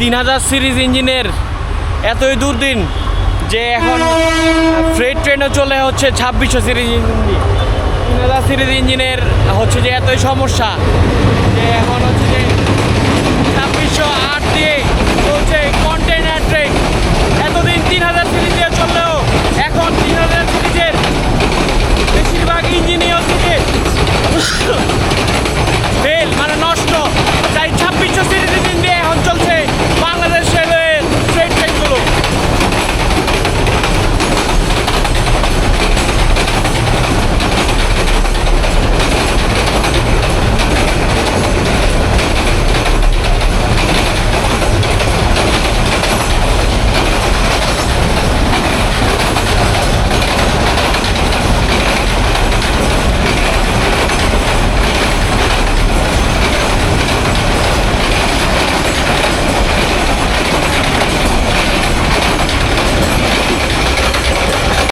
তিন হাজার সিরিজ ইঞ্জিনের এতই দুর্দিন যে এখন ফ্রেড ট্রেনও চলে হচ্ছে ছাব্বিশশো সিরিজ ইঞ্জিন। তিন হাজার সিরিজ ইঞ্জিনের হচ্ছে যে এতই সমস্যা।